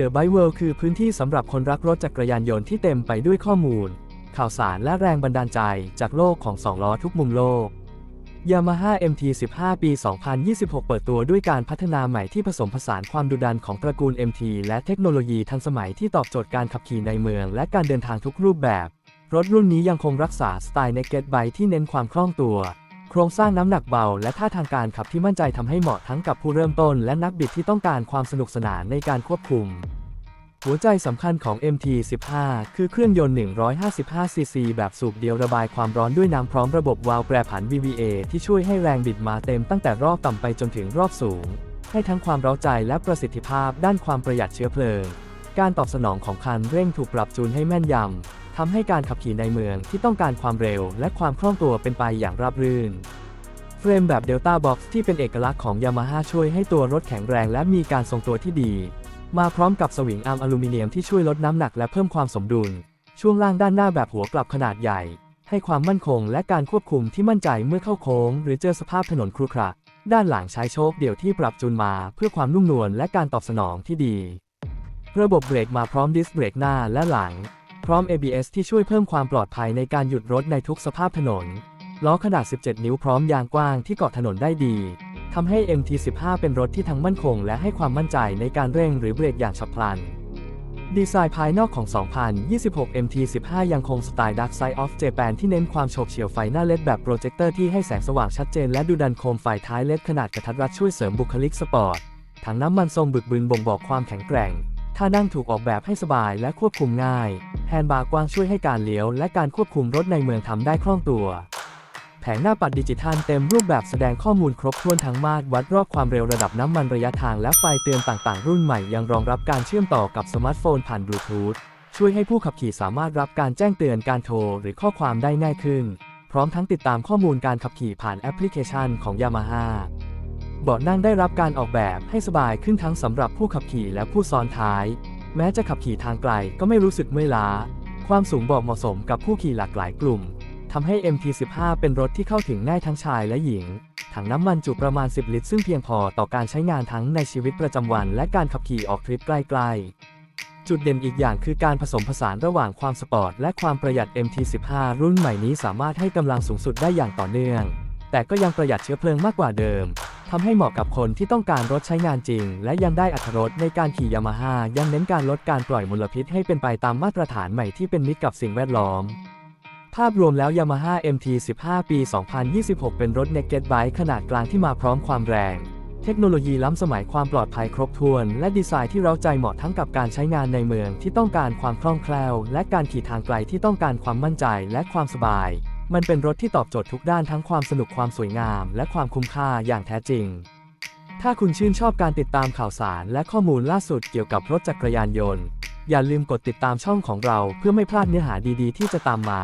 The Bike World คือพื้นที่สำหรับคนรักรถจักรยานยนต์ที่เต็มไปด้วยข้อมูล ข่าวสารและแรงบันดาลใจจากโลกของสองล้อทุกมุมโลก Yamaha MT15 ปี 2026 เปิดตัวด้วยการพัฒนาใหม่ที่ผสมผสานความดุดันของตระกูล MT และเทคโนโลยีทันสมัยที่ตอบโจทย์การขับขี่ในเมืองและการเดินทางทุกรูปแบบ รถรุ่นนี้ยังคงรักษาสไตล์ Naked Bike ที่เน้นความคล่องตัว โครงสร้างน้ำหนักเบา และท่าทางการขับที่มั่นใจทำให้เหมาะทั้งกับผู้เริ่มต้น และนักบิดที่ต้องการความสนุกสนานในการควบคุม หัวใจสำคัญของ MT15 คือเครื่องยนต์ 155cc แบบสูบเดียวระบายความร้อนด้วยน้ำพร้อมระบบวาล์วแปรผัน VVA ที่ช่วยให้แรงบิดมาเต็มตั้งแต่รอบต่ำไปจนถึงรอบสูง ให้ทั้งความเร้าใจและประสิทธิภาพด้านความประหยัดเชื้อเพลิง การตอบสนองของคันเร่งถูกปรับจูนให้แม่นยำ ทำให้การขับขี่ในเมืองที่ต้องการความเร็วและความคล่องตัวเป็นไปอย่างราบรื่น เฟรมแบบ Delta Box ที่เป็นเอกลักษณ์ของ Yamaha ช่วยให้ตัวรถแข็งแรงและมีการทรงตัวที่ดี มาพร้อมกับสวิงอาร์มอลูมิเนียมที่ช่วยลดน้ำหนักและเพิ่มความสมดุล ช่วงล่างด้านหน้าแบบหัวกลับขนาดใหญ่ ให้ความมั่นคงและการควบคุมที่มั่นใจเมื่อเข้าโค้ง หรือเจอสภาพถนนครุขระด้านหลังใช้โชคเดี่ยวที่ปรับจูนมาเพื่อความนุ่มนวลและการตอบสนองที่ดี ระบบเบรกมาพร้อมดิสเบรกหน้าและหลัง พร้อม ABS ที่ช่วยเพิ่มความปลอดภัยในการหยุดรถในทุกสภาพถนน ล้อขนาด 17 นิ้วพร้อมยางกว้างที่เกาะถนนได้ดีทำให้ MT15 เป็นรถที่ทั้งมั่นคง และให้ความมั่นใจในการเร่งหรือเบรกอย่างฉับพลัน ดีไซน์ภายนอกของ 2026 MT15 ยังคงสไตล์ Dark Side of Japan ที่เน้นความโฉบเฉี่ยวไฟหน้าเลดแบบโปรเจคเตอร์ที่ให้แสงสว่างชัดเจนและดูดันโคมไฟท้ายเลดขนาดกระทัดรัดช่วยเสริมบุคลิกสปอร์ตถังน้ำมันทรงบึกบึนบ่งบอกความแข็งแกร่ง ท่านั่งถูกออกแบบให้สบายและควบคุมง่าย แฮนด์บาร์กว้างช่วยให้การเลี้ยวและการควบคุมรถในเมืองทำได้คล่องตัว แผงหน้าปัดดิจิทัลเต็มรูปแบบแสดงข้อมูลครบถ้วนทั้งมาตรวัดรอบความเร็วระดับน้ำมันระยะทางและไฟเตือนต่างๆ รุ่นใหม่ยังรองรับการเชื่อมต่อกับสมาร์ทโฟนผ่านบลูทูธช่วยให้ผู้ขับขี่สามารถรับการแจ้งเตือนการโทรหรือข้อความได้ง่ายขึ้น พร้อมทั้งติดตามข้อมูลการขับขี่ผ่านแอปพลิเคชันของ Yamaha เบาะนั่งได้รับการออกแบบให้สบายขึ้นทั้งสำหรับผู้ขับขี่และผู้ซ้อนท้าย แม้จะขับขี่ทางไกลก็ไม่รู้สึกเมื่อยล้า ความสูงเบาะเหมาะสมกับผู้ขี่หลากหลายกลุ่มทำให้ MT15 เป็นรถที่เข้าถึงง่ายทั้งชายและหญิง ถังน้ำมันจุประมาณ 10 ลิตร ซึ่งเพียงพอต่อการใช้งานทั้งในชีวิตประจำวัน และการขับขี่ออกทริปใกล้ๆ จุดเด่นอีกอย่างคือการผสมผสานระหว่างความสปอร์ตและความประหยัด MT15 รุ่นใหม่นี้สามารถให้กำลังสูงสุดได้อย่างต่อเนื่อง แต่ก็ยังประหยัดเชื้อเพลิงมากกว่าเดิม ทำให้เหมาะกับคนที่ต้องการรถใช้งานจริง และยังได้อัตรถรสในการขี่ยามาฮ่ายังเน้นการลดการปล่อยมลพิษให้เป็นไปตามมาตรฐานใหม่ที่เป็นมิตรกับสิ่งแวดล้อม ภาพรวมแล้ว Yamaha MT15 ปี 2026 เป็นรถ Naked Bike ขนาดกลางที่มาพร้อมความแรง เทคโนโลยีล้ำสมัยความปลอดภัยครบถ้วน และดีไซน์ที่เร้าใจเหมาะทั้งกับการใช้งานในเมืองที่ต้องการความคล่องแคล่ว และการขี่ทางไกลที่ต้องการความมั่นใจและความสบาย มันเป็นรถที่ตอบโจทย์ทุกด้านทั้งความสนุกความสวยงาม และความคุ้มค่าอย่างแท้จริง ถ้าคุณชื่นชอบการติดตามข่าวสารและข้อมูลล่าสุดเกี่ยวกับรถจักรยานยนต์ อย่าลืมกดติดตามช่องของเราเพื่อไม่พลาดเนื้อหาดีๆ ที่จะตามมา